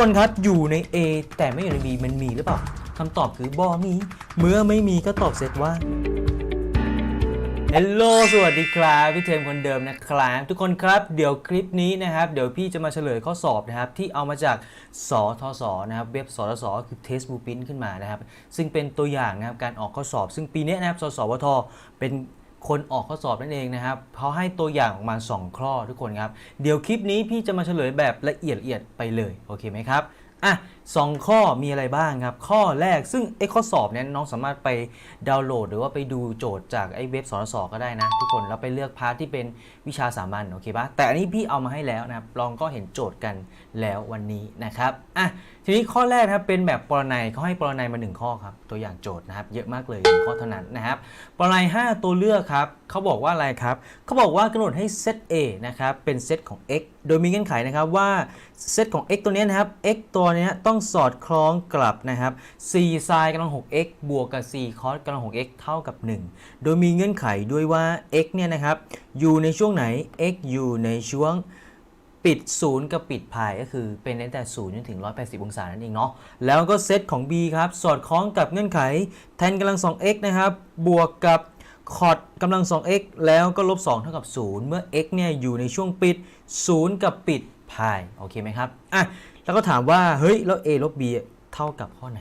คนครับอยู่ใน A แต่ไม่อยู่ใน B มันมีหรือเปล่าคำตอบคือบอมี เมื่อไม่มีก็ตอบเสร็จว่าฮลโหลสวัสดีครับพี่เทมคนเดิมนะครับทุกคนครับเดี๋ยวคลิปนี้นะครับ เดี๋ยวพี่จะมาเฉลยข้อสอบนะครับ ที่เอามาจากสทศนะครับเว็บสทศคือ Test b l u e p r i n t ขึ้นมานะครับ ซึ่งเป็นตัวอย่างนะครับการออกข้อสอบ ซึ่งปีนี้นะครับสสวทเป็น คนออกข้อสอบนั่นเองนะครับเขาให้ตัวอย่างออกมา 2 ข้อทุกคนครับ เดี๋ยวคลิปนี้พี่จะมาเฉลยแบบละเอียดละเอียดไปเลย โอเคไหมครับ อะ สองข้อมีอะไรบ้างครับ ข้อแรกซึ่งไอ้ข้อสอบเนี่ยน้องสามารถไปดาวน์โหลด หรือว่าไปดูโจทย์จากไอ้เว็บสอนสอก็ได้นะ ทุกคนแล้วไปเลือกพาร์ทที่เป็นวิชาสามัญโอเคปะแต่อันนี้พี่เอามาให้แล้วนะครับลองก็เห็นโจทย์กันแล้ววันนี้นะครับอะทีนี้ข้อแรกนะครับเป็นแบบปรนัยเขาให้ปรนัยมาหนึ่งข้อครับตัวอย่างโจทย์นะครับเยอะมากเลยหนึ่งข้อเท่านั้นนะครับปรนัย 5 ตัวเลือกครับเขาบอกว่าอะไรครับเขาบอกว่ากำหนดให้เซต A นะครับเป็นเซตของ x โดยมีเงื่อนไขนะครับว่าเซตของ x ตัวเนี้ยนะครับ x ตัวเนี้ยต้องสอดคล้องกลับนะครับ4 sin กำลัง 6x บวกกับ4 cos กำลัง 6x เท่ากับ 1 โดยมีเงื่อนไขด้วยว่า x เนี่ยนะครับอยู่ในช่วงไหน x อยู่ในช่วงปิด0กับปิดพายก็คือเป็นตั้งแต่0จนถึง 180 องศานั่นเองเนาะแล้วก็เซตของ b ครับ สอดคล้องกับเงื่อนไข tan กำลัง 2x นะครับ บวกกับ cot กำลัง 2x แล้วก็ลบ 2 เท่ากับ 0 เมื่อ x เนี่ยอยู่ในช่วงปิด 0 กับปิดพายโอเคไหมครับอะ แล้วก็ถามว่าเฮ้ยแล้ว a ลบ b เท่ากับข้อไหน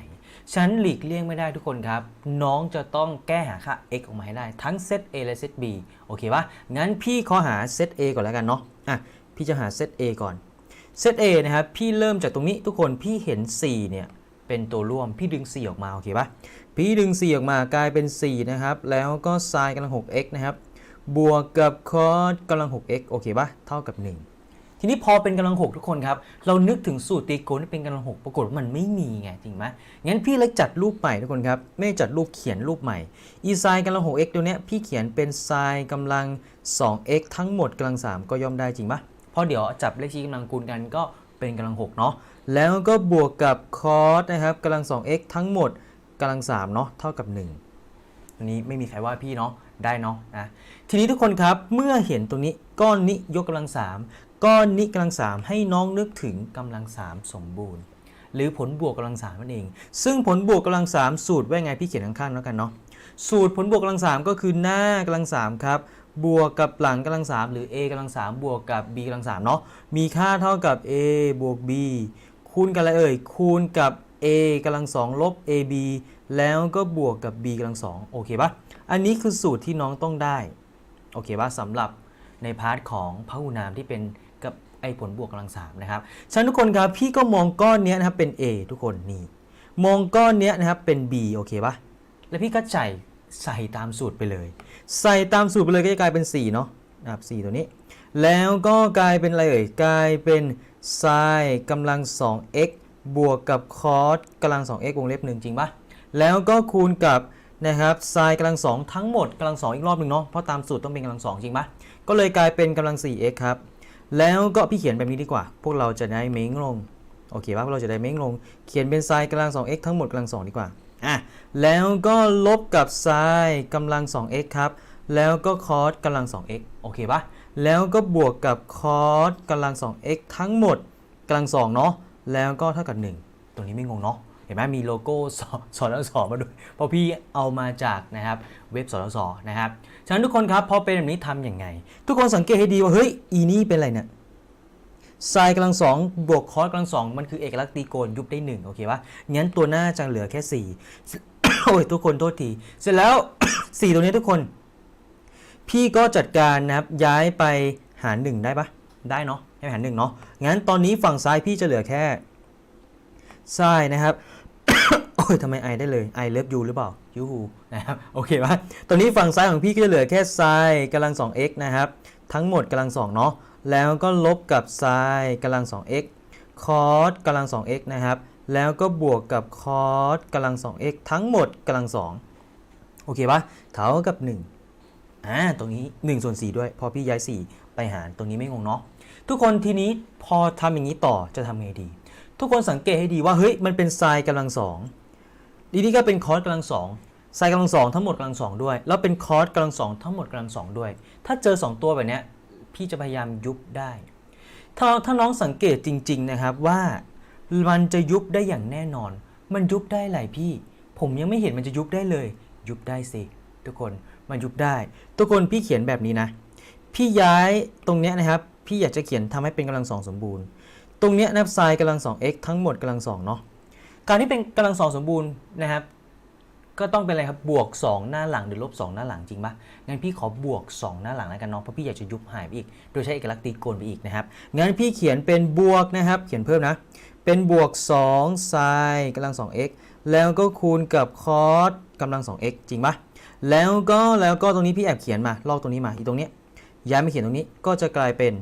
ฉันหลีกเลี่ยงไม่ได้ทุกคนครับ น้องจะต้องแก้หาค่า x ออกมาให้ได้ทั้งเซต a และเซต b โอเคปะงั้นพี่ขอหาเซต a ก่อนแล้วกันเนาะอะพี่จะหาเซต A ก่อนเซต A นะครับพี่เริ่มจากตรงนี้ทุกคนพี่เห็น 4 เนี่ยเป็นตัวร่วมพี่ดึง 4 ออกมาโอเคปะพี่ดึง 4 ออกมากลายเป็น 4 นะครับ แล้วก็ sin กำลัง 6x นะครับบวกกับ cos กำลัง 6x โอเคปะเท่ากับ 1 ทีนี้พอเป็นกำลัง6ทุกคนครับ เรานึกถึงสูตรตีโกณที่เป็นกำลัง6ปรากฏว่ามันไม่มีไงจริงไหมงั้นพี่เลยจัดรูปใหม่ทุกคนครับ ไม่จัดรูปเขียนรูปใหม่ e sin กำลัง 6x ตัวเนี้ยพี่เขียนเป็น sin กำลัง 2x ทั้งหมดกำลัง 3 ก็ย่อมได้จริงปะเพราะเดี๋ยวจับเลขชี้กำลังคูณกันก็เป็นกำลัง6เนาะ แล้วก็บวกกับ cos นะครับกำลัง 2x ทั้งหมดกำลัง3เนาะเท่ากับ 1 อันนี้ไม่มีใครว่าพี่เนาะได้เนาะนะทีนี้ทุกคนครับเมื่อเห็นตรงนี้ก้อนนี้ยกกำลัง 3 ก้อนนี้กำลัง3ให้น้องนึกถึงกำลัง3สมบูรณ์ หรือผลบวกกำลัง3นั่นเอง ซึ่งผลบวกกำลัง3สูตรว่าไงพี่เขียนข้างๆแล้วกันเนาะสูตรผลบวกกำลัง3ก็คือหน้ากำลัง3ครับบวกกับหลังกำลัง3หรือ a กำลัง3บวกกับ b กำลัง3เนาะมีค่าเท่ากับ a บวก b คูณกันอะไรเอ่ยคูณกับ a กำลัง2ลบ ab แล้วก็บวกกับ b กำลัง2โอเคปะอันนี้คือสูตรที่น้องต้องได้โอเคปะสำหรับในพาร์ทของพหุนามที่เป็น ไอ้ผลบวกกำลัง3นะครับฉะนั้นทุกคนครับพี่ก็มองก้อนเนี้ยนะครับเป็น a ทุกคนนี่มองก้อนเนี้ยนะครับเป็น b โอเคปะแล้วพี่ก็ใส่ใส่ตามสูตรไปเลย ใส่ตามสูตรไปเลยก็จะกลายเป็น 4 เนาะนะครับ4ตัวนี้ แล้วก็กลายเป็นอะไรเอ่ยกลายเป็น sin กำลัง 2x บวกกับ cos กำลัง 2x วงเล็บหนึ่งจริงปะแล้วก็คูณกับนะครับ sin กำลัง 2 ทั้งหมดกำลัง 2 อีกรอบหนึ่งเนาะเพราะตามสูตรต้องเป็นกำลัง 2 จริงปะก็เลยกลายเป็นกำลัง 4x ครับ แล้วก็พี่เขียนแบบนี้ดีกว่า พวกเราจะได้เม้งลง โอเคป่ะพวกเราจะได้เม้งลง เขียนเป็น sin กำลัง 2x ทั้งหมดกำลัง 2 ดีกว่า อะ แล้วก็ลบกับ sin กำลัง 2x ครับ แล้วก็ cos กำลัง 2x โอเคปะแล้วก็บวกกับ cos กำลัง 2x ทั้งหมดกำลัง2เนาะ แล้วก็เท่ากับ 1ตรงนี้ไม่งงเนาะ เห็นไหมมีโลโก้สสนสมาด้วยเพราะพี่เอามาจากนะครับเว็บสนสนะครับฉะนั้นทุกคนครับพอเป็นแบบนี้ทำยังไง ทุกคนสังเกตให้ดีว่าเฮ้ยอีนี่เป็นอะไรเนี่ยไซน์กำลังสองบวกคอสกำลังสองมันคือเอกลักษณ์ตรีโกณยุบได้หนึ่งโอเคปะงั้นตัวหน้าจะเหลือแค่สี่โอ้ยทุกคนโทษที เสร็จแล้วสี่ตัวนี้ทุกคน พี่ก็จัดการนะครับย้ายไปหารหนึ่งได้ปะได้เนาะให้ไปหารหนึ่งเนาะงั้นตอนนี้ฝั่งซ้ายพี่จะเหลือแค่ไซน์นะครับ โอ้ยทำไมไอได้เลยไอเลิฟยูหรือเปล่ายูฮูนะครับโอเคปะตอนนี้ฝั่งซ้ายของพี่ก็จะเหลือแค่ไซน์กำลัง 2x นะครับ ทั้งหมดกำลัง 2 เนาะแล้วก็ลบกับ sin กำลัง 2x cos กำลัง 2x นะครับ แล้วก็บวกกับ cos กำลัง 2x ทั้งหมดกำลัง 2 โอเคปะเท่ากับ 1อ่าตรงนี้1ส่วน4ด้วย พอพี่ย้าย 4 ไปหารตรงนี้ไม่งงเนาะทุกคนทีนี้พอทำอย่างนี้ต่อจะทำไงดี ทุกคนสังเกตให้ดีว่าเฮ้ยมันเป็น sin กำลัง2ดีนี่ก็เป็น cos กำลัง2 sin กำลัง2ทั้งหมดกำลัง2ด้วย แล้วเป็น cos กำลัง2ทั้งหมดกำลัง2ด้วย ถ้าเจอ 2 ตัวแบบนี้พี่จะพยายามยุบได้ ถ้าถ้าน้องสังเกตจริง ๆนะครับว่ามันจะยุบได้อย่างแน่นอน มันยุบได้หลายพี่ ผมยังไม่เห็นมันจะยุบได้เลย ยุบได้สิทุกคนมันยุบได้ ทุกคนพี่เขียนแบบนี้นะ พี่ย้ายตรงเนี้ยนะครับ พี่อยากจะเขียนทำให้เป็นกำลังสองสมบูรณ์ ตรงนี้นะครับไซน์กำลังสอง x ทั้งหมดกำลังสองเนาะการที่เป็นกำลังสองสมบูรณ์นะครับก็ต้องเป็นอะไรครับบวก 2 หน้าหลังหรือลบ 2 หน้าหลังจริงปะงั้นพี่ขอบวก 2 หน้าหลังแล้วกันเนาะเพราะพี่อยากจะยุบหายไปอีก โดยใช้เอกลักษณ์ตีโกนไปอีกนะครับงั้นพี่เขียนเป็นบวกนะครับ เขียนเพิ่มนะ เป็นบวก2ไซน์กำลัง 2x แล้วก็คูณกับคอสกำลัง 2x จริงปะแล้วก็แล้วก็ตรงนี้พี่แอบเขียนมาลอกตรงนี้มาอีกตรงนี้ยย้ายมาเขียนตรงนี้ก็จะกลายเป็น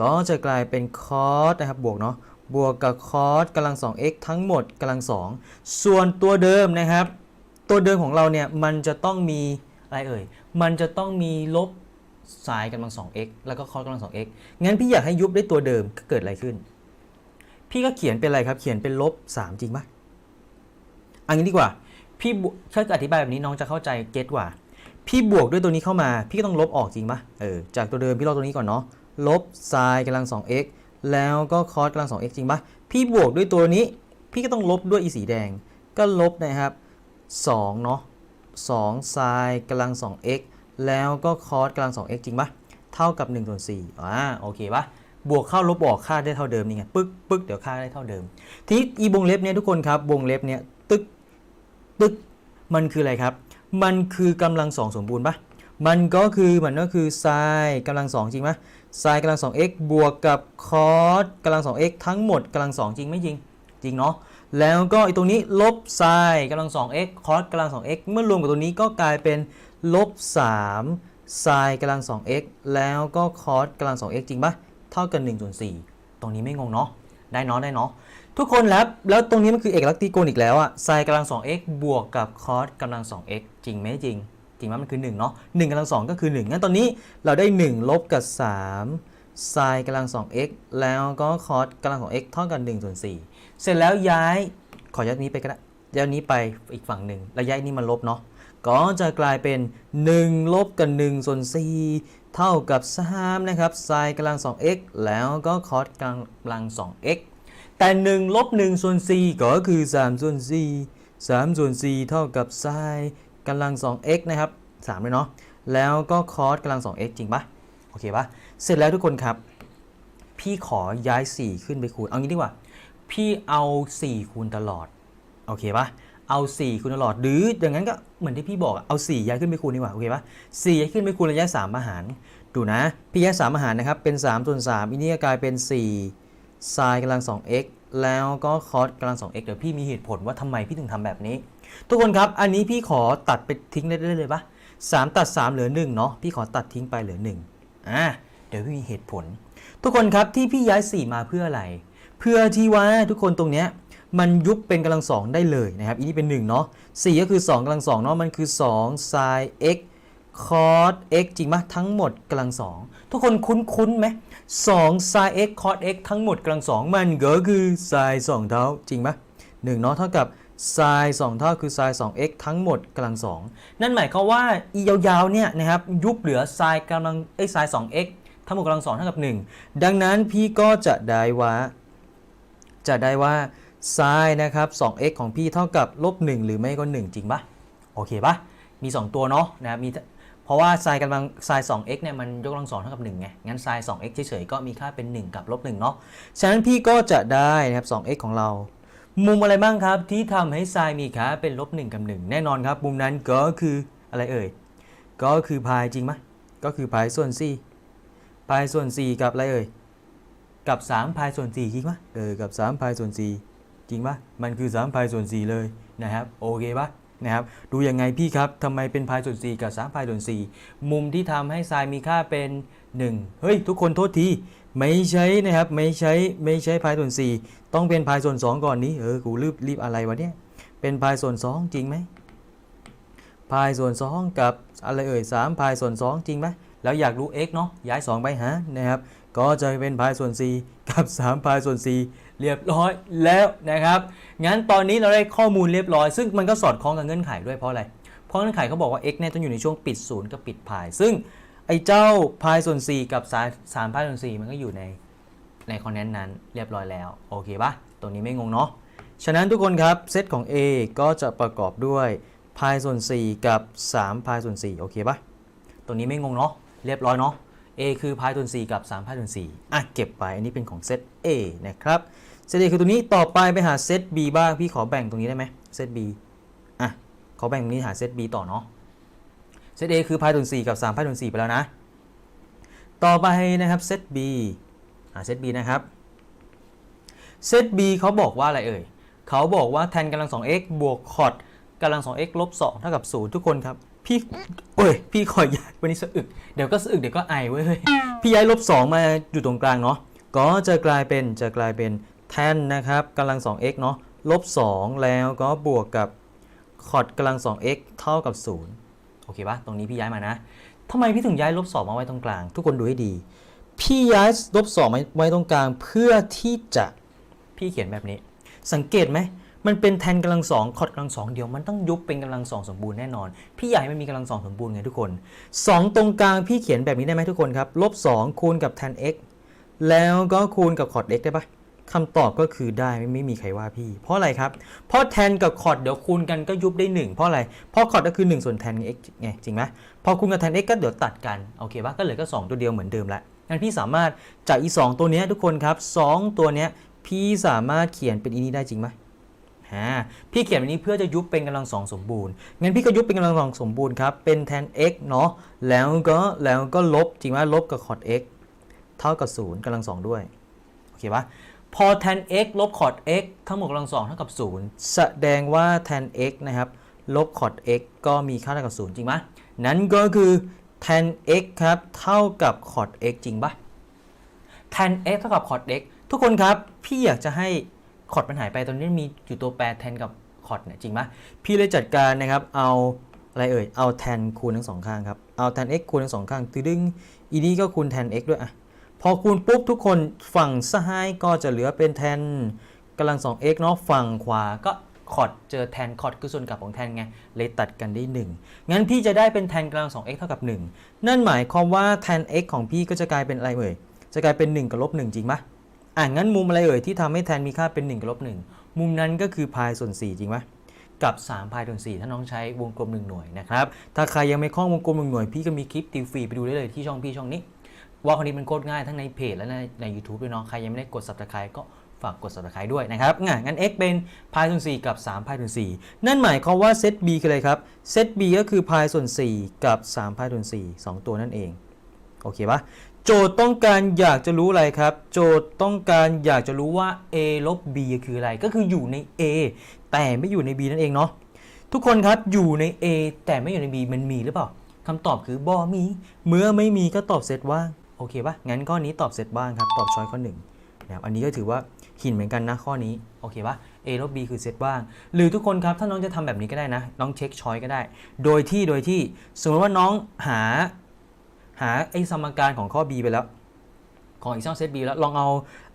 ก็จะกลายเป็นคอสนะครับบวกเนาะบวกกับคอสกำลัง 2x ทั้งหมดกำลัง 2 ส่วนตัวเดิมนะครับ ตัวเดิมของเราเนี่ยมันจะต้องมีอะไรเอ่ย มันจะต้องมีลบสายกำลัง 2x แล้วก็คอสกำลัง 2x งั้นพี่อยากให้ยุบได้ตัวเดิมก็เกิดอะไรขึ้น พี่ก็เขียนเป็นอะไรครับ เขียนเป็นลบ 3 จริงปะอันนี้ดีกว่า พี่บวถ้าอธิบายแบบนี้น้องจะเข้าใจเก็ตว่า พี่บวกด้วยตัวนี้เข้ามา พี่ก็ต้องลบออกจริงปะเออ จากตัวเดิมพี่ลบตัวนี้ก่อนเนาะ ลบไซน์กำลัง 2x แล้วก็คอสกำลัง 2x จริงปะพี่บวกด้วยตัวนี้ พี่ก็ต้องลบด้วยอีสีแดง ก็ลบนะครับ2เนาะ2ไซน์กำลัง 2x แล้วก็คอสกำลัง 2x จริงปะเท่ากับ1ส่วน4อ่าโอเคปะบวกเข้าลบออกค่าได้เท่าเดิมนี่ไงปึ๊กปึ๊กเดี๋ยวค่าได้เท่าเดิม ทีนี้อีวงเล็บเนี่ยทุกคนครับวงเล็บเนี่ยตึกตึกมันคืออะไรครับ มันคือกำลังสองสมบูรณ์ปะมันก็คือมันก็คือไซน์กำลังสองจริงปะ ไซน์กำลังสอง x บวกกับคอสกำลังสอง x ทั้งหมดกำลังสองจริงไม่จริง จริงเนาะ แล้วก็ไอตรงนี้ลบไซน์กำลัง 2x คอสกำลัง 2x เมื่อรวมกับตัวนี้ก็กลายเป็นลบ3ไซน์กำลัง 2x แล้วก็คอสกำลัง 2x จริงปะเท่ากัน1ส่วน4ตรงนี้ไม่งงเนาะ ได้เนาะได้เนาะ ทุกคนแล้ว แล้วตรงนี้มันคือเอกลักษณ์ตรีโกณอีกแล้วอะไซน์กำลัง 2x บวกกับคอสกำลัง 2x จริงไหมจริง จริงไหมมันคือ1เนาะ1กำลัง2ก็คือ1งั้นตอนนี้เราได้ 1 ลบกับ3ไซน์กำลัง 2x แล้วก็คอสกำลัง 2x เท่ากัน1ส่วน4เสร็จแล้วย้ายขอย้ายนี้ไปก็ได้ย้ายนี้ไปอีกฝั่งหนึ่งแล้วย้ายนี้มาลบเนาะก็จะกลายเป็น 1 ลบกับ1ส่วน4เท่ากับ3นะครับไซน์กำลัง 2x แล้วก็คอสกำลัง 2x แต่ 1 ลบ1ส่วน4ก็คือ3ส่วน4 3ส่วน4เท่ากับไซน์ กำลัง 2x นะครับ3เลยเนาะแล้วก็คอสกำลัง 2x จริงปะโอเคปะเสร็จแล้วทุกคนครับ พี่ขอย้าย 4 ขึ้นไปคูณ เอางี้ดีกว่า พี่เอา 4 คูณตลอด โอเคปะเอา 4 คูณตลอด หรืออย่างนั้นก็เหมือนที่พี่บอกเอา 4 ย้ายขึ้นไปคูณดีกว่า โอเคปะ4ย้ายขึ้นไปคูณแล้วย้าย3มาหาร ดูนะ พี่ย้าย3มาหารนะครับ เป็น3ส่วน3อันนี้ก็กลายเป็น4ไซน์กำลัง 2x แล้วก็คอสกำลัง 2x เดี๋ยวพี่มีเหตุผลว่าทำไมพี่ถึงทำแบบนี้ ทุกคนครับ อันนี้พี่ขอตัดไปทิ้งได้เลยปะ3ตัด 3 เหลือ1เนาะพี่ขอตัดทิ้งไปเหลือ1อ่าเดี๋ยวพี่มีเหตุผล ทุกคนครับที่พี่ย้าย 4 มาเพื่ออะไร เพื่อที่ว่าทุกคนตรงเนี้ยมันยุบเป็นกำลังสองได้เลยนะครับอันนี้เป็น1เนาะ4ก็คือ2กำลังสองเนาะมันคือ2 sin x cos x จริงไหมทั้งหมดกำลังสองทุกคนคุ้นๆไหม2 sin x cos x ทั้งหมดกำลังสองมันก็คือ sin 2เท่าจริงไหม1เนาะเท่ากับ sin 2เท่าคือ sin 2x ทั้งหมดกำลังสองนั่นหมายความว่าอียาวๆ เนี่ยนะครับยุบเหลือ sin กำลังไอ้ sin 2x ทั้งหมดกำลังสองเท่ากับ 1 ดังนั้นพี่ก็จะได้ว่า จะได้ว่า sin นะครับ 2x ของพี่เท่ากับลบ 1 หรือไม่ก็ 1 จริงปะโอเคปะมี 2 ตัวเนาะนะครับมีเพราะว่า sin กำลัง sin 2x เนี่ยมันยกกำลังสองเท่ากับ1ไง งั้น sin 2x เฉยๆก็มีค่าเป็น 1 กับลบ1เนาะ ฉะนั้นพี่ก็จะได้นะครับ 2x ของเรา มุมอะไรบ้างครับที่ทำให้ sin มีค่าเป็นลบ1กับ1 แน่นอนครับมุมนั้นก็คืออะไรเอ่ย ก็คือพายจริงไหมก็คือพายส่วน4พายส่วน 4 กับอะไรเอ่ย กับ3พายส่วน 4 จริงปะเออ กับ3พายส่วน 4 จริงปะมันคือ3พายส่วน 4 เลยนะครับ โอเคปะนะครับ ดูยังไงพี่ครับทำไมเป็นพายส่วน 4 กับ3พายส่วน 4 มุมที่ทำให้ไซน์มีค่าเป็น 1 เฮ้ย ทุกคนโทษที ไม่ใช่นะครับ ไม่ใช่ไม่ใช่พายส่วน 4 ต้องเป็นพายส่วน2ก่อนนี้เออกูรีบรีบอะไรวะเนี่ยเป็นพายส่วน2จริงไหมพายส่วน2กับอะไรเอ่ย3พายส่วน2จริงไหมแล้วอยากรู้ x เนาะย้าย 2 ไปหานะครับ ก็จะเป็นพายส่วน 4 กับ 3 พายส่วน 4 เรียบร้อยแล้วนะครับ งั้นตอนนี้เราได้ข้อมูลเรียบร้อย ซึ่งมันก็สอดคล้องกับเงื่อนไขด้วยเพราะอะไร เพราะเงื่อนไขเขาบอกว่า x เนี่ยต้องอยู่ในช่วงปิดศูนย์กับปิดพาย ซึ่งไอ้เจ้าพายส่วน 4 กับ3 3พายส่วน 4 มันก็อยู่ใน ในคอนเทนต์นั้นเรียบร้อยแล้วโอเคปะตรงตัวนี้ไม่งงเนาะฉะนั้นทุกคนครับเซตของ A ก็จะประกอบด้วยพายส่วน 4 กับ3พายส่วน4โอเคปะตัวนี้ไม่งงเนาะเรียบร้อยเนาะ A คือพายส่วน4กับ3พายส่วน4อะเก็บไปอันนี้เป็นของเซต A นะครับเซต A คือตัวนี้ต่อไปไปหาเซต B บ้างพี่ขอแบ่งตรงนี้ได้ไหมเซต B อะขอแบ่งตรงนี้หาเซต B ต่อเนาะเซต A คือพายส่วน4กับ3พายส่วน4ไปแล้วนะ ต่อไปนะครับเซต B เซต B นะครับเซต B เขาบอกว่าอะไรเอ่ยเขาบอกว่าแทนกำลัง 2x บวกคอร์ดกำลัง 2x ลบ 2 เท่ากับ 0 ทุกคนครับ พี่เอ้ย พี่ขอย้ายวันนี้สะอึก เดี๋ยวก็สะอึก เดี๋ยวก็ไอเว้ยเฮ้ย พี่ย้ายลบ 2 มาอยู่ตรงกลางเนาะ ก็จะกลายเป็น จะกลายเป็นแทนนะครับกำลัง 2x เนาะ ลบ 2 แล้วก็บวกกับคอร์ดกำลัง 2x เท่ากับ 0 โอเคปะตรงนี้พี่ย้ายมานะทำไมพี่ถึงย้ายลบ 2 มาไว้ตรงกลาง ทุกคนดูให้ดี พี่ย้ายลบ2มาไว้ตรงกลางเพื่อที่จะพี่เขียนแบบนี้ สังเกตไหมมันเป็นแทนกำลังสองคอร์ดกำลังสองเดียวมันต้องยุบเป็นกำลังสองสมบูรณ์แน่นอน พี่ใหญ่ไม่มีกำลังสองสมบูรณ์ไงทุกคน 2 ตรงกลางพี่เขียนแบบนี้ได้ไหมทุกคนครับลบ2คูณกับแทน x แล้วก็คูณกับคอร์ด x ได้ปะคำตอบก็คือได้ไม่มีใครว่าพี่ เพราะอะไรครับ เพราะแทนกับคอร์ดเดี๋ยวคูณกันก็ยุบได้ 1 เพราะอะไร เพราะคอร์ดก็คือ 1 ส่วนแทน x ไงจริงไหมพอคูณกับแทน x ก็เดี๋ยวตัดกันโอเคปะก็เหลือก็สองตัวเดียวเหมือนเดิมละ งั้นพี่สามารถจากอีสองตัวนี้ทุกคนครับสองตัวนี้พี่สามารถเขียนเป็นอีนี้ได้จริงไหมฮะพี่เขียนแบบนี้เพื่อจะยุบเป็นกำลังสองสมบูรณ์งั้นพี่ก็ยุบเป็นกำลังสองสมบูรณ์ครับเป็นแทน x เนาะแล้วก็แล้วก็ลบจริงไหมลบกับคอร์ด x เท่ากับ0กำลังสองด้วยโอเคปะพอแทน x ลบคอร์ด x ทั้งหมดกำลังสองเท่ากับ 0 แสดงว่าแทน x นะครับลบคอร์ด x ก็มีค่าเท่ากับ 0 จริงไหมนั้นก็คือ แทน x ครับ เท่ากับคอร์ด x จริงปะ tan x เท่ากับ cot x ทุกคนครับ พี่อยากจะให้คอร์ดมันหายไปตอนนี้มีอยู่ตัวแปร tan กับคอร์ดเนี่ยจริงไหมพี่เลยจัดการนะครับ เอาอะไรเอ่ย เอา tan คูณทั้งสองข้างครับ เอา tan x คูณทั้งสองข้างตึดึงอีนี้ก็คูณ tan x ด้วยอะพอคูณปุ๊บทุกคนฝั่งซ้ายก็จะเหลือเป็น tan กำลัง 2x เนาะฝั่งขวาก็ คอร์ดเจอ tan คอร์ดคือส่วนกลับของ tan ไง เลยตัดกันได้ 1 งั้นพี่จะได้เป็น tan กำลัง 2x เท่ากับ 1 นั่นหมายความว่า tan x ของพี่ก็จะกลายเป็นอะไรเอ่ย จะกลายเป็น 1 กับลบ1จริงปะอะงั้นมุมอะไรเอ่ยที่ทำให้แทนมีค่าเป็น 1 กับลบ1มุมนั้นก็คือพายส่วน 4 จริงปะกับ3พายส่วน4ถ้าน้องใช้วงกลม 1 หน่วยนะครับ ถ้าใครยังไม่คล่องวงกลม 1 หน่วย พี่ก็มีคลิปติวฟรีไปดูได้เลยที่ช่องพี่ช่องนี้ ว่าคราวนี้มันโคตรง่ายทั้งในเพจและในใน YouTube ด้วยเนาะใครยังไม่ได้กด subscribe ก็ ฝากกด subscribe ด้วยนะครับ งั้นงั้น x เป็นพายส่วน 4 กับ3พายส่วน 4 นั่นหมายความว่าเซต b คืออะไรครับ เซต b ก็คือพายส่วน 4 กับ3พายส่วน 4 2 ตัวนั่นเอง โอเคปะโจทย์ต้องการอยากจะรู้อะไรครับ โจทย์ต้องการอยากจะรู้ว่า a ลบ b คืออะไร ก็คืออยู่ใน a แต่ไม่อยู่ใน b นั่นเองเนาะ ทุกคนครับ อยู่ใน a แต่ไม่อยู่ใน b มันมีหรือเปล่าคำตอบคือบอมี เมื่อไม่มีก็ตอบเซตว่าง โอเคปะงั้นข้อนี้ตอบเซตว่างครับ ตอบช้อยข้อหนึ่งนะครับ อันนี้ก็ถือว่า หินเหมือนกันนะข้อนี้ โอเคปะ a ลบ b คือเซตว่าง หรือทุกคนครับ ถ้าน้องจะทำแบบนี้ก็ได้นะ น้องเช็คช้อยก็ได้ โดยที่โดยที่สมมติว่าน้องหาหาไอ้สมการของข้อ b ไปแล้ว ของอีกช่องเซต b แล้วลองเอา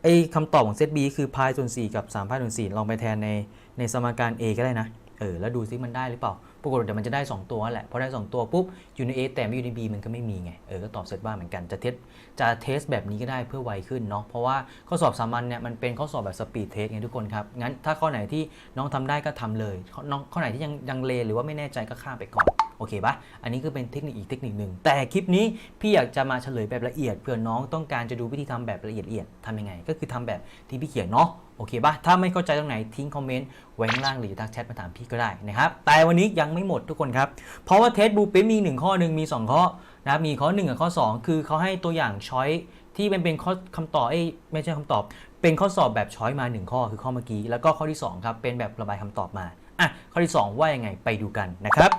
ไอ้คำตอบของเซต b คือพายส่วน4กับ3พายส่วน4ลองไปแทนในในสมการ a ก็ได้นะเออแล้วดูซิมันได้หรือเปล่า ปรากฏเดี๋ยวมันจะได้ 2 ตัวแหละพอได้ 2 ตัวปุ๊บอยู่ใน a แต่ไม่อยู่ใน b มันก็ไม่มีไงเออก็ตอบเซตว่าเหมือนกันจะเทสจะเทสแบบนี้ก็ได้เพื่อไวขึ้นเนาะเพราะว่าข้อสอบสามัญเนี่ยมันเป็นข้อสอบแบบสปีดเทสไงทุกคนครับงั้นถ้าข้อไหนที่น้องทำได้ก็ทำเลยน้องข้อไหนที่ยังยังเลหรือว่าไม่แน่ใจก็ข้ามไปก่อนโอเคปะอันนี้คือเป็นเทคนิคอีกเทคนิคหนึ่งแต่คลิปนี้พี่อยากจะมาเฉลยแบบละเอียดเผื่อน้องต้องการจะดูวิธีทำแบบละเอียดละเอียดทำยังไง ก็คือทำแบบที่พี่เขียนเนาะโอเคปะถ้าไม่เข้าใจตรงไหนทิ้งคอมเมนต์ไว้ข้างล่างหรือทักแชทมาถามพี่ก็ได้นะครับแต่วันนี้ยังไม่หมดทุกคนครับ เพราะว่าเทสบูปิมีหนึ่งข้อหนึ่งมี 2 ข้อนะครับมีข้อ 1 กับข้อ 2 คือเขาให้ตัวอย่างช้อยที่เป็นเป็นข้อคำตอบเอ้ไม่ใช่คำตอบ เป็นข้อสอบแบบช้อยมา 1 ข้อคือข้อเมื่อกี้ แล้วก็ข้อที่ 2 ครับ เป็นแบบระบายคำตอบมาอะข้อที่ 2 ว่ายังไงไปดูกันนะครับ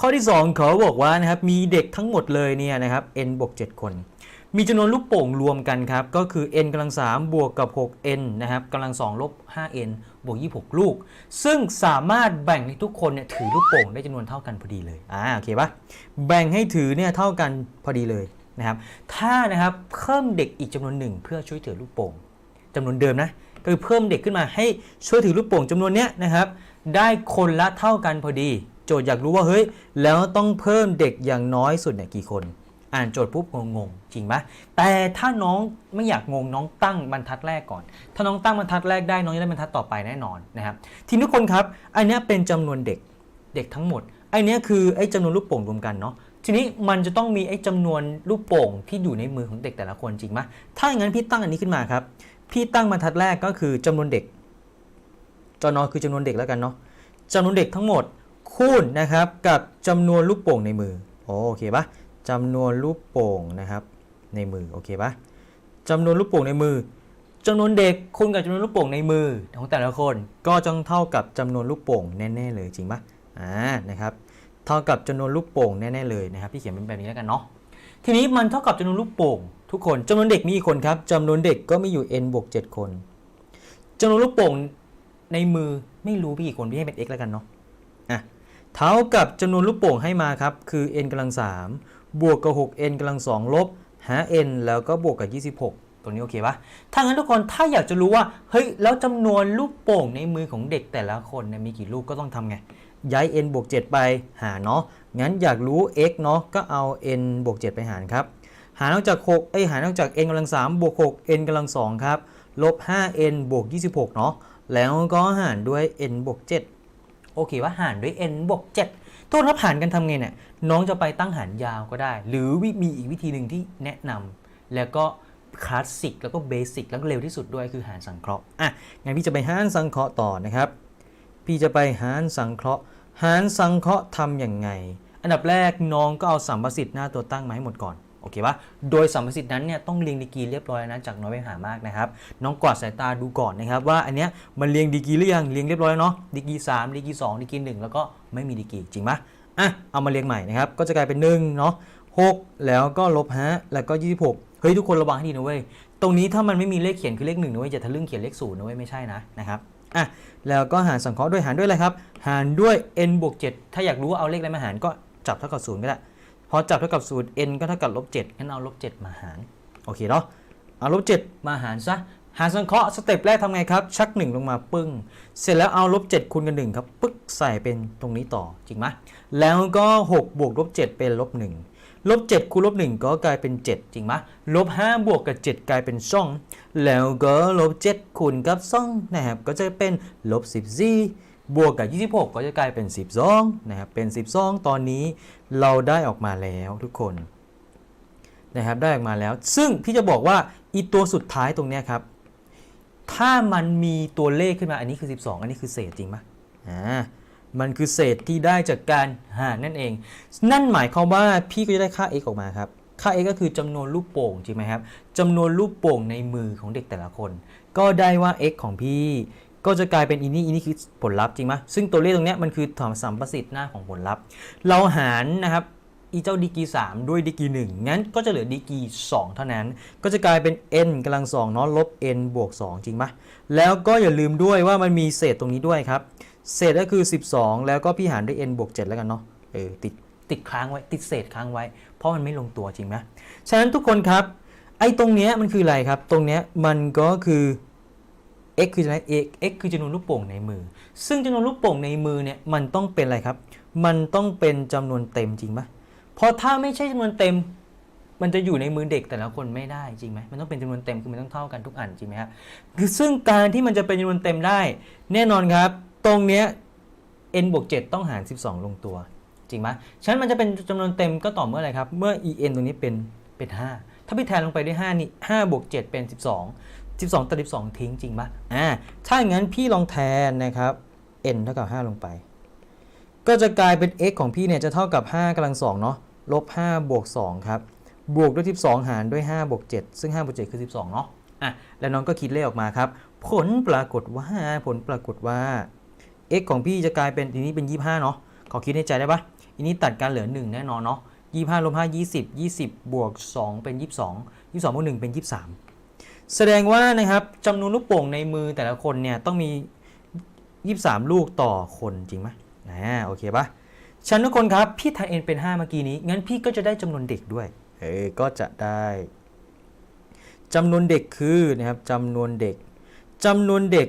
ข้อที่ 2 เขาบอกว่านะครับมีเด็กทั้งหมดเลยเนี่ยนะครับ n บวก7คน มีจำนวนลูกโป่งรวมกันครับ ก็คือ n กำลัง3บวกกับ 6n นะครับกำลัง2ลบ 5n บวก26 ลูก ซึ่งสามารถแบ่งให้ทุกคนเนี่ยถือลูกโป่งได้จำนวนเท่ากันพอดีเลยอ่าโอเคปะแบ่งให้ถือเนี่ยเท่ากันพอดีเลยนะครับ ถ้านะครับเพิ่มเด็กอีกจำนวนหนึ่งเพื่อช่วยถือลูกโป่งจำนวนเดิมนะก็คือเพิ่มเด็กขึ้นมาให้ช่วยถือลูกโป่งจำนวนเนี้ยนะครับ ได้คนละเท่ากันพอดี โจทย์อยากรู้ว่าเฮ้ยแล้วต้องเพิ่มเด็กอย่างน้อยสุดเนี่ยกี่คน อ่านโจทย์ปุ๊บงงจริงไหมแต่ถ้าน้องไม่อยากงงน้องตั้งบรรทัดแรกก่อน ถ้าน้องตั้งบรรทัดแรกได้น้องจะได้บรรทัดต่อไปแน่นอนนะครับทีนี้ทุกคนครับอันเนี้ยเป็นจำนวนเด็กเด็กทั้งหมดไอเนี้ยคือไอ้จำนวนลูกโป่งรวมกันเนาะทีนี้มันจะต้องมีไอ้จำนวนลูกโป่งที่อยู่ในมือของเด็กแต่ละคนจริงไหมถ้าอย่างนั้นพี่ตั้งอันนี้ขึ้นมาครับ พี่ตั้งบรรทัดแรกก็คือจำนวนเด็กจนอคือจำนวนเด็กแล้วกันเนาะจำนวนเด็กทั้งหมดคูณนะครับกับจำนวนลูกโป่งในมือ โอเคปะ จำนวนลูกโป่งนะครับในมือโอเคปะจำนวนลูกโป่งในมือจำนวนเด็กคูณกับจำนวนลูกโป่งในมือของแต่ละคน ก็จะเท่ากับจำนวนลูกโป่งแน่ๆเลยจริงปะอ่านะครับเท่ากับจำนวนลูกโป่งแน่ๆเลยนะครับพี่เขียนเป็นแบบนี้แล้วกันเนาะทีนี้มันเท่ากับจำนวนลูกโป่งทุกคนจำนวนเด็กมีกี่คนครับจำนวนเด็กก็มีอยู่ n บวก7คนจำนวนลูกโป่งในมือไม่รู้พี่กี่คนพี่ให้เป็น x แล้วกันเนาะอะเท่ากับจำนวนลูกโป่งให้มาครับคือ n กำลัง3 บวกกับ 6 n กำลัง2ลบหา n แล้วก็บวกกับ 26 ตรงนี้โอเคปะถ้างั้นทุกคนถ้าอยากจะรู้ว่า เฮ้ย แล้วจำนวนลูกโป่งในมือของเด็กแต่ละคนเนี่ยมีกี่ลูกก็ต้องทำไง ย้าย n บวก 7 ไปหาเนาะ งั้นอยากรู้ x เนาะ ก็เอา n บวก 7 ไปหารครับ หารออกจาก6เอ้ยหารออกจาก n กำลัง3บวก 6 n กำลัง2ครับ ลบ 5n บวก 26 เนาะ แล้วก็หารด้วย n บวก 7 โอเคว่าหารด้วย n บวก 7 ตัวรับหารกันทำไงเนี่ยน้องจะไปตั้งหารยาวก็ได้ หรือมีอีกวิธีหนึ่งที่แนะนำแล้วก็คลาสสิกแล้วก็เบสิกแล้วก็เร็วที่สุดด้วยคือหารสังเคราะห์อะงั้นพี่จะไปหารสังเคราะห์ต่อนะครับ พี่จะไปหารสังเคราะห์ หารสังเคราะห์ทำอย่างไง อันดับแรกน้องก็เอาสัมประสิทธิ์หน้าตัวตั้งมาให้หมดก่อน โอเคปะโดยสัมประสิทธิ์นั้นเนี่ยต้องเรียงดีกรีเรียบร้อยนะจากน้อยไปหามากนะครับ น้องกวาดสายตาดูก่อนนะครับว่าอันเนี้ยมันเรียงดีกรีหรือยังเรียงเรียบร้อยเนาะดีกรี3ดีกรี2ดีกรี1แล้วก็ไม่มีดีกรีจริงปะอะเอามาเรียงใหม่นะครับก็จะกลายเป็น1เนาะ6แล้วก็ลบ5แล้วก็ 26 เฮ้ยทุกคนระวังให้ดีนะเว้ยตรงนี้ถ้ามันไม่มีเลขเขียนคือเลขหนึ่งนะเว้ยอย่าทะลึ่งเขียนเลขศูนย์นะเว้ยไม่ใช่นะนะครับอะแล้วก็หารสังเคราะห์ด้วยหารด้วยอะไรครับหารด้วย n บวก7ถ้าอยากรู้ว่าเอาเลขอะไรมาหารก็จับเท่ากับ0ก็ได้ พอจับเท่ากับ0 n ก็เท่ากับลบ7งั้นเอาลบ7มาหาร โอเคเนาะ เอาลบ7มาหารซะ หารสังเคราะห์สเต็ปแรกทำไงครับ ชัก 1 ลงมาปึ้ง เสร็จแล้วเอาลบ7คูณกัน 1 ครับ ปึ๊กใส่เป็นตรงนี้ต่อ จริงไหมแล้วก็ 6 บวกลบ7เป็นลบ1ลบ7คูณลบ1ก็กลายเป็น 7 จริงไหมลบ5บวกกับ 7 กลายเป็นช่อง แล้วก็ลบ7คูณกับ2นะครับ ก็จะเป็นลบ14 บวกกับ 26 ก็จะกลายเป็น 12นะครับเป็น 12 ตอนนี้เราได้ออกมาแล้วทุกคนนะครับได้ออกมาแล้ว ซึ่งพี่จะบอกว่าอีตัวสุดท้ายตรงนี้ครับ ถ้ามันมีตัวเลขขึ้นมาอันนี้คือ 12 อันนี้คือเศษจริงปะอ่ามันคือเศษที่ได้จากการหารนั่นเอง นั่นหมายความว่าพี่ก็จะได้ค่า x ออกมาครับ ค่า x ก็คือจำนวนลูกโป่งจริงไหมครับจำนวนลูกโป่งในมือของเด็กแต่ละคน ก็ได้ว่า x ของพี่ ก็จะกลายเป็นอินนี่อินนี่คือผลลัพธ์จริงไหมซึ่งตัวเลขตรงเนี้ยมันคือถามสัมประสิทธิ์หน้าของผลลัพธ์ เราหารนะครับอีเจ้าดีกี3ด้วยดีกี1งั้นก็จะเหลือดีกี2เท่านั้น ก็จะกลายเป็น n กำลัง2เนาะลบ n บวก 2 จริงปะแล้วก็อย่าลืมด้วยว่ามันมีเศษตรงนี้ด้วยครับ เศษก็คือ 12 แล้วก็พี่หารด้วย n บวก 7 แล้วกันเนาะเออติดติดค้างไว้ติดเศษค้างไว้ เพราะมันไม่ลงตัวจริงไหมฉะนั้นทุกคนครับ ไอ้ตรงเนี้ยมันคืออะไรครับ ตรงเนี้ยมันก็คือ x คืออะไร x x คือจำนวนลูกโป่งในมือ ซึ่งจำนวนลูกโป่งในมือเนี่ยมันต้องเป็นอะไรครับ มันต้องเป็นจำนวนเต็มจริงปะเพราะถ้าไม่ใช่จำนวนเต็ม มันจะอยู่ในมือเด็กแต่ละคนไม่ได้จริงไหมมันต้องเป็นจำนวนเต็มคือมันต้องเท่ากันทุกอันจริงไหมครับคือซึ่งการที่มันจะเป็นจำนวนเต็มได้ แน่นอนครับ ตรงเนี้ย n บวก7ต้องหาร 12 ลงตัว จริงไหมฉะนั้นมันจะเป็นจำนวนเต็มก็ต่อเมื่ออะไรครับ เมื่อ en ตรงนี้เป็นเป็น 5 ถ้าพี่แทนลงไปด้วย5นี่5บวก7เป็น 12 12ตัด12 ทิ้งจริงปะอ่าถ้าอย่างนั้นพี่ลองแทนนะครับ n เท่ากับ 5 ลงไป ก็จะกลายเป็น x ของพี่เนี่ยจะเท่ากับ 5กำลัง2เนาะลบ5บวก2ครับ บวกด้วย 12 หารด้วย5บวก7ซึ่ง5บวก7คือ 12 เนาะอะแล้วน้องก็คิดเลขออกมาครับ ผลปรากฏว่าผลปรากฏว่า x ของพี่จะกลายเป็นทีนี้เป็น 25 เนาะขอคิดในใจได้ปะอันนี้ตัดการเหลือ 1 แน่นอนเนาะ25ลบ5 20 20 บวก 2 เป็น 22 22บวก1เป็น 23 แสดงว่านะครับจำนวนลูกโป่งในมือแต่ละคนเนี่ยต้องมี 23 ลูกต่อคนจริงไหมอ่าโอเคปะฉันทุกคนครับ พี่แทน n เป็น 5 เมื่อกี้นี้ งั้นพี่ก็จะได้จำนวนเด็กด้วย เออก็จะได้จำนวนเด็กคือนะครับจำนวนเด็กจำนวนเด็ก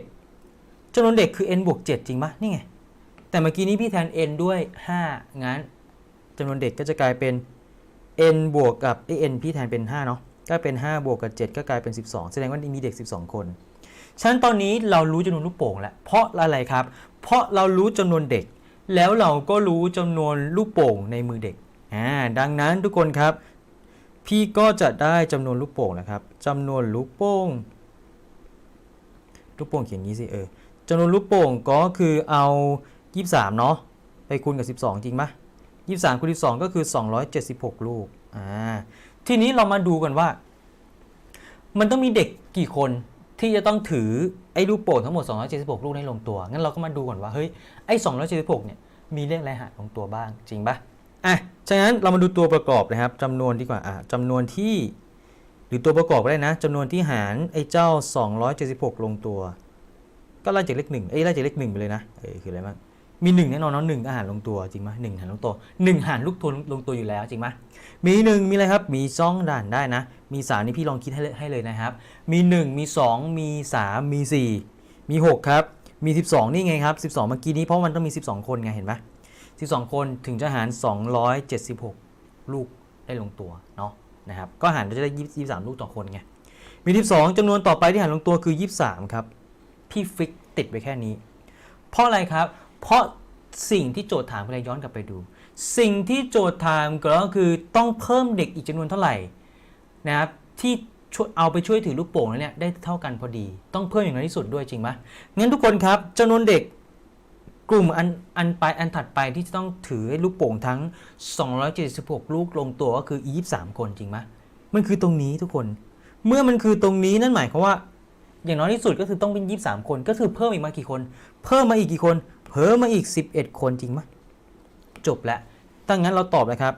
จำนวนเด็กคือ n บวก7จริงปะนี่ไง แต่เมื่อกี้นี้พี่แทน n ด้วย 5 งั้นจำนวนเด็กก็จะกลายเป็น n บวกกับไอ้ n พี่แทนเป็น 5 เนาะ ก็เป็น 5 บวกกับ 7 ก็กลายเป็น 12 แสดงว่ามีเด็ก 12 คนฉะนั้นตอนนี้เรารู้จำนวนลูกโป่งแล้ว เพราะอะไรครับ เพราะเรารู้จำนวนเด็ก แล้วเราก็รู้จำนวนลูกโป่งในมือเด็กอ่าดังนั้นทุกคนครับ พี่ก็จะได้จำนวนลูกโป่งนะครับจำนวนลูกโป่งลูกโป่งเขียนงนี้สิเออจำนวนลูกโป่งก็คือเอา 23 เนาะไปคูณกับ 12 จริงปะ23คูณ12 ก็คือ 276 ลูกอ่า ทีนี้เรามาดูกันว่า มันต้องมีเด็กกี่คนที่จะต้องถือไอ้ลูกโป่งทั้งหมด 276 ลูกให้ลงตัว งั้นเราก็มาดูก่อนว่าเฮ้ยไอ้ 276 เนี่ยมีเลขอะไรหารลงตัวบ้างจริงปะอะฉะนั้นเรามาดูตัวประกอบนะครับจำนวนดีกว่าอะจำนวนที่หรือตัวประกอบก็ได้นะจำนวนที่หารไอ้เจ้า 276 ลงตัว ก็ไล่จากเลขหนึ่งเอ้ไล่จากเลขหนึ่งไปเลยนะเออคืออะไรบ้างมีหนึ่งแน่นอนเนาะหนึ่งอาหารลงตัวจริงไหมหนึ่งหารลงตัวหนึ่งหารลูกตัวลงตัวอยู่แล้วจริงไหม มีหนึ่งมีอะไรครับ มีสองด่านได้นะ มีสามนี่พี่ลองคิดให้เลยให้เลยนะครับ มีหนึ่งมีสองมีสามมีสี่มีหกครับ มีสิบสองนี่ไงครับสิบสองเมื่อกี้นี้เพราะมันต้องมีสิบสองคนไงเห็นไหมสิบสองคนถึงจะหารสองร้อยเจ็ดสิบหกลูกได้ลงตัวเนาะนะครับ ก็หารจะได้ยี่สิบสามลูกต่อคนไง มีสิบสองจำนวนต่อไปที่หารลงตัวคือยี่สิบสามครับ พี่ฟิกติดไว้แค่นี้ เพราะอะไรครับ เพราะสิ่งที่โจทย์ถามเราย้อนกลับไปดู สิ่งที่โจทย์ถามก็คือต้องเพิ่มเด็กอีกจำนวนเท่าไหร่นะครับที่เอาไปช่วยถือลูกโป่งเนี่ยได้เท่ากันพอดี ต้องเพิ่มอย่างน้อยที่สุดด้วยจริงไหมงั้นทุกคนครับจำนวนเด็กกลุ่มอันอันไปอันถัดไปที่จะต้องถือลูกโป่งทั้ง 276 ลูกลงตัวก็คือ 23 คนจริงไหมมันคือตรงนี้ทุกคน เมื่อมันคือตรงนี้นั่นหมายความว่า อย่างน้อยที่สุดก็คือต้องเป็น 23 คน ก็คือเพิ่มอีกมากี่คน เพิ่มมาอีกกี่คน เพิ่มมาอีก 11 คนจริงไหม จบแล้วตั้งงั้นเราตอบเลยครับ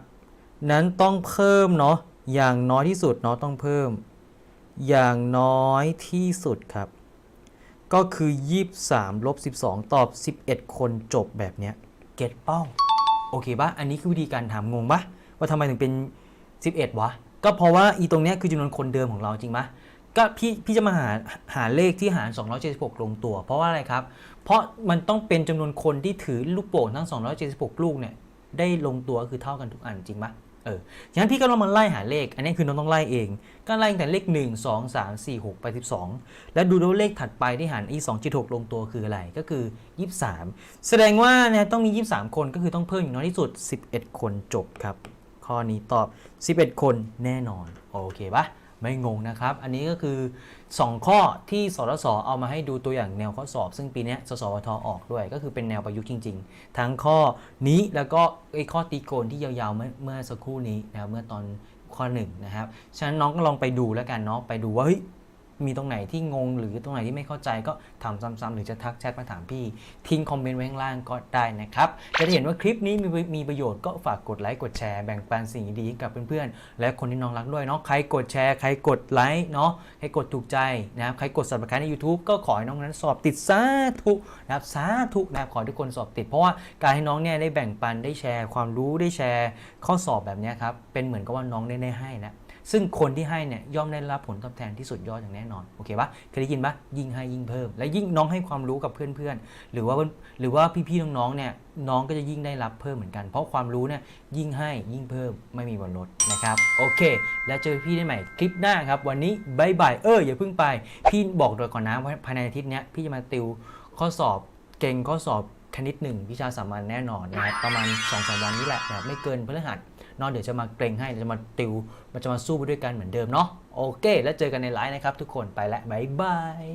นั้นต้องเพิ่มเนาะอย่างน้อยที่สุดเนาะต้องเพิ่ม อย่างน้อยที่สุดครับ ก็คือ 23ลบ12 ตอบ 11 คนจบแบบเนี้ยเก็ตเป้าโอเคปะอันนี้คือวิธีการถามงงปะว่าทำไมถึงเป็น 11 วะ ก็เพราะว่าอีตรงเนี้ยคือจำนวนคนเดิมของเราจริงปะก็พี่พี่จะมาหาหาเลขที่หาร 276 ลงตัว เพราะว่าอะไรครับ เพราะมันต้องเป็นจำนวนคนที่ถือลูกโป่งทั้ง 276 ลูกเนี่ยได้ลงตัวคือเท่ากันทุกอันจริงปะเออฉะนั้นพี่ก็ลองมาไล่หาเลข อันนี้คือน้องต้องไล่เอง ก็ไล่ตั้งแต่เลข 1 2 3 4 6 ไป 12 แล้วดูดูเลขถัดไปที่หารอี276ลงตัวคืออะไร ก็คือ 23 แสดงว่าเนี่ยต้องมี 23 คนก็คือต้องเพิ่มอย่างน้อยที่สุด 11 คนจบครับ ข้อนี้ตอบ 11 คนแน่นอน โอเคปะไม่งงนะครับ อันนี้ก็คือ 2 ข้อที่สรสเอามาให้ดูตัวอย่างแนวข้อสอบ ซึ่งปีนี้สสวทออกด้วย ก็คือเป็นแนวประยุกต์จริง ๆ ทั้งข้อนี้แล้วก็ไอ้ข้อตีโกนที่ยาวๆเมื่อเมื่อสักครู่นี้นะครับเมื่อตอนข้อหนึ่งนะครับฉะนั้นน้องก็ลองไปดูแล้วกันเนาะไปดูว่าเฮ้ย มีตรงไหนที่งงหรือตรงไหนที่ไม่เข้าใจก็ถามซ้ำๆหรือจะทักแชทมาถามพี่ ทิ้งคอมเมนต์ไว้ข้างล่างก็ได้นะครับจะเห็นว่าคลิปนี้มีมีประโยชน์ก็ฝากกดไลค์กดแชร์แบ่งปันสิ่งดีๆกับเพื่อนๆ และคนที่น้องรักด้วยเนาะใครกดแชร์ใครกดไลค์เนาะใครกดถูกใจนะครับใครกด subscribe ใน YouTube ก็ขอให้น้องนั้นสอบติดสาธุนะครับสาธุนะครับขอทุกคนสอบติด เพราะว่าการให้น้องเนี่ยได้แบ่งปันได้แชร์ ความรู้ได้แชร์ข้อสอบแบบนี้ครับเป็นเหมือนกับว่าน้องได้ได้ให้แล้ว ซึ่งคนที่ให้เนี่ยย่อมได้รับผลตอบแทนที่สุดยอดอย่างแน่นอนโอเคปะเคยได้ยินปะยิ่งให้ยิ่งเพิ่ม และยิ่งน้องให้ความรู้กับเพื่อนๆหรือว่าหรือว่าพี่ๆน้องๆเนี่ยน้องก็จะยิ่งได้รับเพิ่มเหมือนกัน เพราะความรู้เนี่ยยิ่งให้ยิ่งเพิ่มไม่มีวันลดนะครับโอเค แล้วเจอพี่ได้ใหม่คลิปหน้าครับ วันนี้บายบายเอออย่าเพิ่งไป พี่บอกโดยก่อนนะว่าภายในอาทิตย์เนี้ยพี่จะมาติวข้อสอบเก่งข้อสอบคณิตหนึ่งวิชาสามัญแน่นอนนะครับประมาณ2อสวันนี้แหละนะครับไม่เกินพฤหัส เนอนเดี๋ยวจะมาเกรงให้จะมาติวมันจะมาสู้ไปด้วยกันเหมือนเดิมเนาะโอเค แล้วเจอกันในไลฟ์นะครับทุกคนไปแล้วบ๊ายบาย